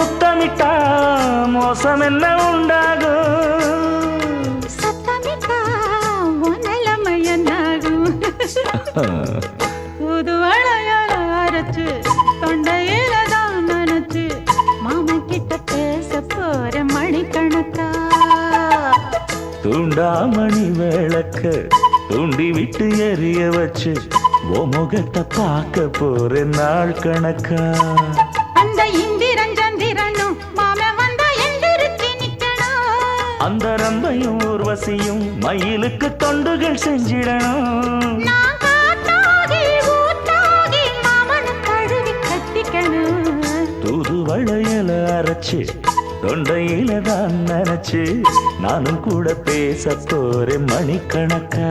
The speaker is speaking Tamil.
முத்தமிட்டா மோசம் என்ன உண்டாகும் சத்தமிட்டா உன் நிலைமை என்னாகும் புது வளையல அரைச்சு தொண்டையில தான் நினைச்சு மாமன் கிட்ட பேச போற மணிக்கணக்கா தூண்டாமணி விளக்க தூண்டி விட்டு எரிய வச்சு ஓ முகத்தை பார்க்க போற நாள் கணக்கா அந்த இந்திரன் சந்திரனும் மாமன் வந்தா எந்திரிச்சு நிக்கணும். அந்த ரம்பையும் ஊர்வசியும் மயிலுக்கு தொண்டுகள் செஞ்சிடணும். வளையல அரைச்சு தொண்டையில தான் நினைச்சு நானும் கூட பேச போறேன் மணிக்கணக்கா.